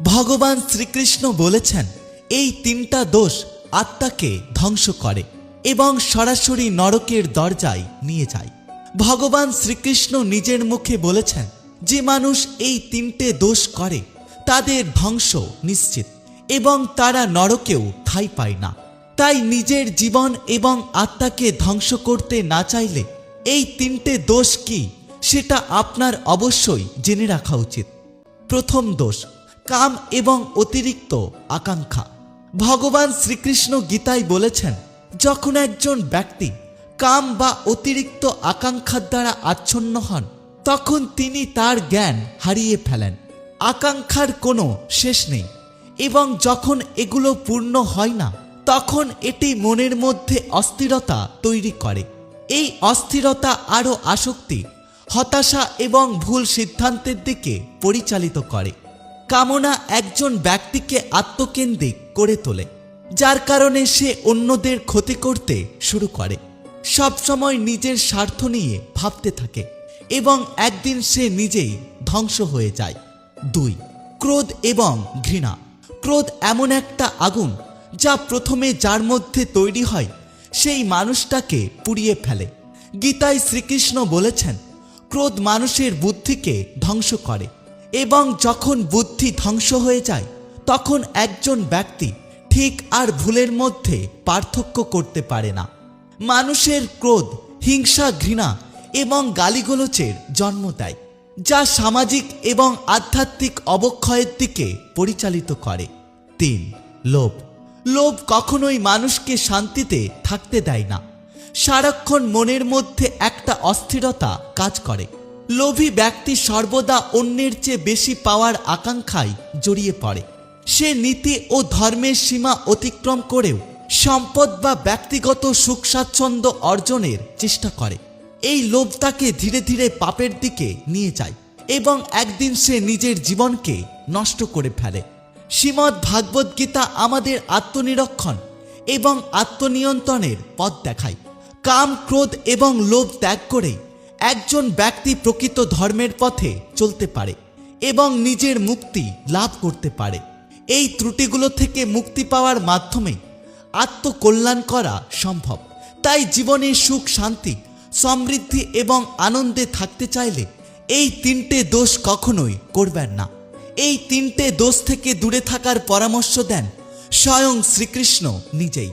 ভগবান শ্রীকৃষ্ণ বলেছেন, এই তিনটা দোষ আত্মাকে ধ্বংস করে এবং সরাসরি নরকের দরজায় নিয়ে যায়। ভগবান শ্রীকৃষ্ণ নিজের মুখে বলেছেন, যে মানুষ এই তিনটে দোষ করে, তাদের ধ্বংস নিশ্চিত এবং তারা নরকেও ঠাই পায় না। তাই নিজের জীবন এবং আত্মাকে ধ্বংস করতে না চাইলে এই তিনটে দোষ কি, সেটা আপনার অবশ্যই জেনে রাখা উচিত। প্রথম দোষ কাম এবং অতিরিক্ত আকাঙ্ক্ষা। ভগবান শ্রীকৃষ্ণ গীতায় বলেছেন, যখন একজন ব্যক্তি কাম বা অতিরিক্ত আকাঙ্ক্ষার দ্বারা আচ্ছন্ন হন, তখন তিনি তার জ্ঞান হারিয়ে ফেলেন। আকাঙ্ক্ষার কোনো শেষ নেই এবং যখন এগুলো পূর্ণ হয় না, তখন এটি মনের মধ্যে অস্থিরতা তৈরি করে। এই অস্থিরতা আরও আসক্তি, হতাশা এবং ভুল সিদ্ধান্তের দিকে পরিচালিত করে। কামনা একজন ব্যক্তিকে আত্মকেন্দ্রিক করে তোলে, যার কারণে সে অন্যদের ক্ষতি করতে শুরু করে। সবসময় নিজের স্বার্থ নিয়ে ভাবতে থাকে এবং একদিন সে নিজেই ধ্বংস হয়ে যায়। দুই, ক্রোধ এবং ঘৃণা। ক্রোধ এমন একটা আগুন যা প্রথমে যার মধ্যে তৈরি হয়, সেই মানুষটাকে পুড়িয়ে ফেলে। গীতায় শ্রীকৃষ্ণ বলেছেন, ক্রোধ মানুষের বুদ্ধিকে ধ্বংস করে। এবং যখন বুদ্ধি ধ্বংস হয়ে যায়, তখন একজন ব্যক্তি ঠিক আর ভুলের মধ্যে পার্থক্য করতে পারে না। মানুষের ক্রোধ, হিংসা, ঘৃণা এবং গালিগোলচের জন্ম দেয়, যা সামাজিক এবং আধ্যাত্মিক অবক্ষয়ের দিকে পরিচালিত করে। তিন, লোভ। লোভ কখনোই মানুষকে শান্তিতে থাকতে দেয় না। সারাক্ষণ মনের মধ্যে একটা অস্থিরতা কাজ করে। লোভী ব্যক্তি সর্বদা অন্যের চেয়ে বেশি পাওয়ার আকাঙ্ক্ষায় জড়িয়ে পড়ে। সে নীতি ও ধর্মের সীমা অতিক্রম করেও সম্পদ বা ব্যক্তিগত সুখ স্বাচ্ছন্দ্য অর্জনের চেষ্টা করে। এই লোভ তাকে ধীরে ধীরে পাপের দিকে নিয়ে যায় এবং একদিন সে নিজের জীবনকে নষ্ট করে ফেলে। শ্রীমদ্ ভাগবত গীতা আমাদের আত্মনিরক্ষণ এবং আত্মনিয়ন্ত্রণের পথ দেখায়। কাম, ক্রোধ এবং লোভ ত্যাগ করে একজন ব্যক্তি প্রকৃত ধর্মের পথে চলতে পারে এবং নিজের মুক্তি লাভ করতে পারে। এই ত্রুটিগুলো থেকে মুক্তি পাওয়ার মাধ্যমে আত্মকল্যাণ করা সম্ভব। তাই জীবনে সুখ, শান্তি, সমৃদ্ধি এবং আনন্দে থাকতে চাইলে এই তিনটে দোষ কখনোই করবেন না। এই তিনটে দোষ থেকে দূরে থাকার পরামর্শ দেন স্বয়ং শ্রীকৃষ্ণ নিজেই।